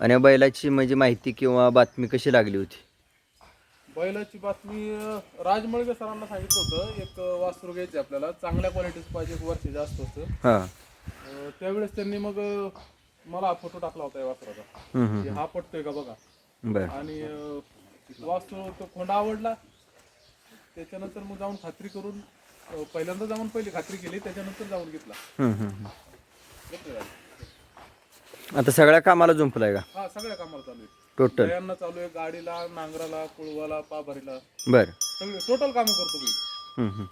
आणि बैलाची म्हणजे माहिती किंवा बातमी कशी लागली होती? बैलाची बातमी अं, राज मळगे सरांना सांगितलं होतं. एक अं, वासरू घ्यायचे आपल्याला. चांगल्या क्वालिटीचं पाहिजे एक वर्ष जास्त होतं. हां. अं, त्यावेळेस त्यांनी मग अं, मला फोटो टाकला होता या वासराचा. हम्म, हम्म. की हा पटतोय का बघा. बरं. आणि अं, वासरू तो खोंडा आवडला. त्याच्यानंतर मग जाऊन खात्री करून अं, पहिल्यांदा जाऊन पहिली खात्री केली त्याच्यानंतर जाऊन घेतला. हम्म, हम्म, हम्म. घेतलं गाडी. आता सगळ्या कामाला जुंपलाय का? हा सगळ्या कामाला चालू आहे. टोटल दयांना चालू आहे गाडीला नांगराला कुळवाला पाभारीला. बरं. सगळे टोटल कामं करतो मी. हम्म, हम्म.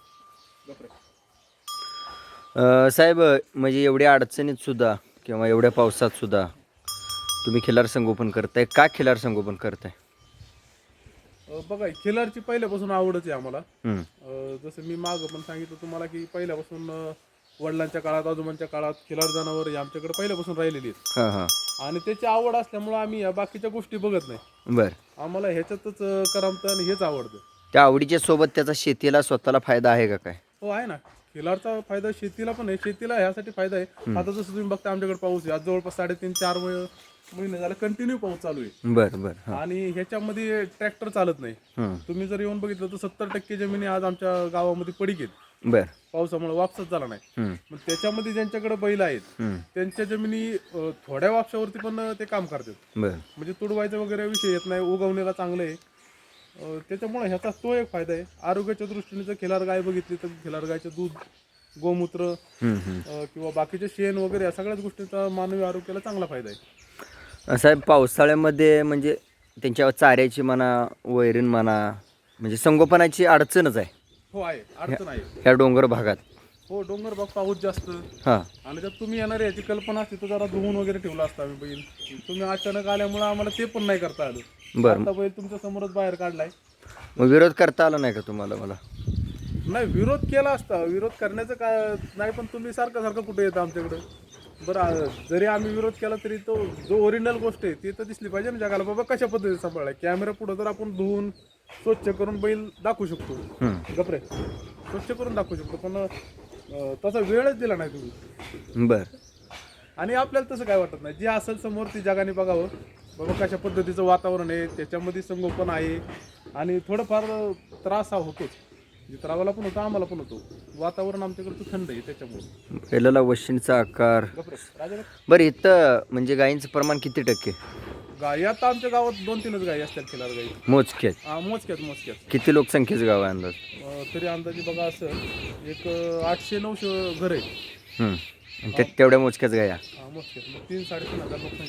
गपरे अं, साहेब म्हणजे एवढ्या अडचणीत सुद्धा किंवा एवढ्या पावसात सुद्धा तुम्ही खिलार संगोपन करताय. का खिलार संगोपन करताय? अं, बघा खिलारची पहिल्यापासून आवडच आहे आम्हाला. हम्म, अं, जसं मी मागं पण सांगितलं तुम्हाला की पहिल्यापासून अं, वडिलांच्या काळात आजोबांच्या काळात खिलार जनावर ही आमच्याकडे पहिल्यापासून राहिलेली आहेत. हां हां. आणि त्याची आवड असल्यामुळं आम्ही या बाकीच्या गोष्टी बघत नाही. बरं. आम्हाला ह्याच्यातच अं, करमतं आणि हेच आवडतं. त्या आवडीच्या सोबत त्याचा शेतीला स्वतःला फायदा आहे का काय? हो आहे ना. खिलारचा फायदा शेतीला पण आहे. शेतीला ह्यासाठी फायदा आहे. आता जसं तुम्ही बघता आमच्याकडे पाऊस आहे. आज जवळपास साडेतीन चार महि- महिने झाले कंटिन्यू पाऊस चालू आहे. बरं बरं हां. आणि ह्याच्यामध्ये ट्रॅक्टर चालत नाही. हम्म, तुम्ही जर येऊन बघितलं तर सत्तर टक्के जमिनी आज आमच्या गावामध्ये पडीक आहेत. बरं. पावसामुळे वापसच झाला नाही. मग त्याच्यामध्ये ज्यांच्याकडे बैल आहेत त्यांच्या जमिनी अं, थोड्या वापशावरती पण ते काम करतात. बरं. म्हणजे तुडवायचा वगैरे विषय येत नाही उगवणीला चांगलं आहे. अं, त्याच्यामुळे ह्याचा तो एक फायदा आहे. आरोग्याच्या दृष्टीने जर खिलार गाय बघितली तर खिलार गायचं दूध गोमूत्र हम्म, हम्म. अं, किंवा बाकीचे शेण वगैरे या सगळ्याच गोष्टींचा मानवी आरोग्याला चांगला फायदा आहे. साहेब पावसाळ्यामध्ये म्हणजे त्यांच्या चाऱ्याची म्हणा वैरण म्हणा म्हणजे संगोपनाची अडचणच आहे. हो आहे. अडचण आहे ह्या डोंगर भागात. हो डोंगर भाग पाऊस जास्त. हां. आणि जर तुम्ही येणार याची कल्पना असती तर जरा धुवून वगैरे ठेवला असता आम्ही बैल. तुम्ही अचानक आल्यामुळे आम्हाला ते पण नाही करता आलं. बरं. आता बैल तुमच्या समोरच बाहेर काढलाय. मग विरोध करता आला नाही का तुम्हाला मला? नाही विरोध केला असता. विरोध करण्याचं काय नाही पण तुम्ही सारखं सारखं कुठे येतं आमच्याकडे? बरं आ- जरी आम्ही विरोध केला तरी तो जो ओरिजिनल गोष्ट आहे ती तर दिसली पाहिजे ना जगाला. बाबा कशा पद्धतीने सांभाळाय कॅमेरा पुढं तर आपण धुवून स्वच्छ करून बैल दाखवू शकतो. गपरे. स्वच्छ करून दाखवू शकतो पण अं, तसा वेळच दिला नाही तुम्ही. बरं. आणि आपल्याला तसं काय वाटत नाही? जे असेल समोर ती जगाने बघावं. बाबा कशा पद्धतीचं वातावरण आहे त्याच्यामध्ये संगोपन आहे. आणि थोडंफार त्रास हा होतोच. मित्रावाला पण होतो आम्हाला पण होतो. वातावरण आमच्याकडचं थंड आहे त्याच्यामुळे. पहिल्याला वशिंचा आकार. गपरे. बरं इथं म्हणजे गायींचं प्रमाण किती टक्के? गाई आता आमच्या गावात दोन तीनच गाई असतात खिलार गाई. मोजक्यात हा मोजक्यात मोजक्यात किती लोकसंख्येचं गाव आहे अंदाज? अं, तरी अंदाजे बघा असं एक अं, आठशे नऊशे घर आहे हम्म. आणि ते तेवढ्या मोजक्याच गाया. हा, मोजक्यात मग तीन साडेतीन हजार लोकसंख्या